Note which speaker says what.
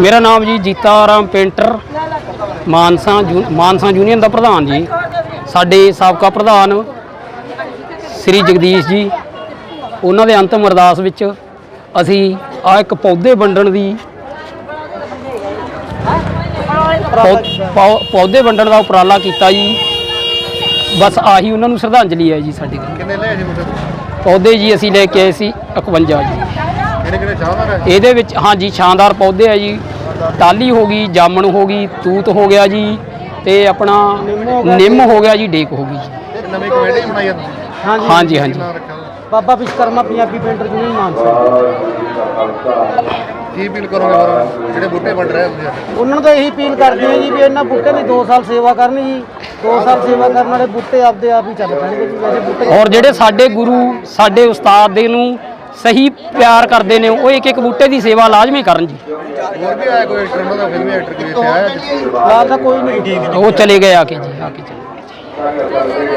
Speaker 1: ਮੇਰਾ ਨਾਮ ਜੀ ਜੀਤਾ ਰਾਮ ਪੇਂਟਰ ਮਾਨਸਾ ਮਾਨਸਾ ਯੂਨੀਅਨ ਦਾ ਪ੍ਰਧਾਨ ਜੀ। ਸਾਡੇ ਸਾਬਕਾ ਪ੍ਰਧਾਨ ਸ੍ਰੀ ਜਗਦੀਸ਼ ਜੀ ਉਹਨਾਂ ਦੇ ਅੰਤਮ ਅਰਦਾਸ ਵਿੱਚ ਅਸੀਂ ਆ ਇੱਕ ਪੌਦੇ ਵੰਡਣ ਦੀ ਪੌਦੇ ਵੰਡਣ ਦਾ ਉਪਰਾਲਾ ਕੀਤਾ ਜੀ। ਬਸ ਆਹੀ ਉਹਨਾਂ ਨੂੰ ਸ਼ਰਧਾਂਜਲੀ ਹੈ ਜੀ ਸਾਡੀ।
Speaker 2: ਕਿੰਨੇ ਜੀ
Speaker 1: ਪੌਦੇ ਜੀ ਅਸੀਂ ਲੈ ਕੇ ਆਏ ਸੀ 51 ਜੀ।
Speaker 2: ਕਿਹੜੇ ਕਿਹੜੇ ਸ਼ਾਨਦਾਰ ਹੈ?
Speaker 1: ਇਹਦੇ ਵਿੱਚ ਹਾਂਜੀ ਸ਼ਾਨਦਾਰ ਪੌਦੇ ਆ ਜੀ। ਟਾਲੀ ਹੋ ਗਈ ਜਾਮਣ ਹੋ ਗਈ ਤੂਤ ਹੋ ਗਿਆ ਜੀ ਤੇ ਆਪਣਾ ਨਿੰਮ ਹੋ ਗਿਆ ਜੀ। ਡੇਕ ਹੋ ਗਈ ਜੀ।
Speaker 2: ਇਹ ਨਵੀਂ ਕਮੇਟੀ ਬਣਾਈ ਹੈ ਤੁਸੀਂ
Speaker 1: ਹਾਂਜੀ ਹਾਂਜੀ?
Speaker 3: ਬਾਬਾ ਵਿਸ਼ਕਰਮਾ ਪੰਜਾਬੀ ਪੇਂਟਰ ਯੂਨੀਅਨ ਮਾਨਸਾ
Speaker 2: ਕੀ ਅਪੀਲ ਕਰੋਗੇ ਫਿਰ? ਜਿਹੜੇ ਬੂਟੇ ਵੰਡ ਰਹੇ ਹੋ ਤੁਸੀਂ ਅੱਜ?
Speaker 3: ਉਹਨਾਂ ਨੂੰ ਤਾਂ ਇਹੀ ਅਪੀਲ ਕਰਦੇ ਆ ਜੀ ਵੀ ਇਹਨਾਂ ਬੂਟੇ ਦੀ 2 ਸਾਲ ਸੇਵਾ ਕਰਨੀ ਜੀ। 2 ਸਾਲ ਸੇਵਾ ਕਰਨ ਵਾਲੇ ਬੂਟੇ ਆਪਦੇ ਆਪ ਹੀ ਚੱਲ ਪੈਣਗੇ ਜੀ। ਵੈਸੇ ਬੂਟੇ
Speaker 1: ਔਰ ਜਿਹੜੇ ਸਾਡੇ ਗੁਰੂ ਸਾਡੇ ਉਸਤਾਦ ਦੇ ਨੂੰ ਸਹੀ ਪਿਆਰ ਕਰਦੇ ਨੇ ਉਹ ਇੱਕ ਇੱਕ ਬੂਟੇ ਦੀ ਸੇਵਾ ਲਾਜ਼ਮੀ ਕਰਨ ਜੀ।
Speaker 2: ਹੋਰ ਵੀ ਆਇਆ ਕੋਈ ਐਕਟਰ ਉਹਨਾਂ ਦਾ ਫਿਲਮੀ ਐਕਟਰ ਇੱਥੇ ਆਇਆ।
Speaker 3: ਠੀਕ
Speaker 1: ਉਹ ਚਲੇ ਗਏ ਆ ਕੇ ਜੀ ਆ ਕੇ ਚਲੇ ਗਏ।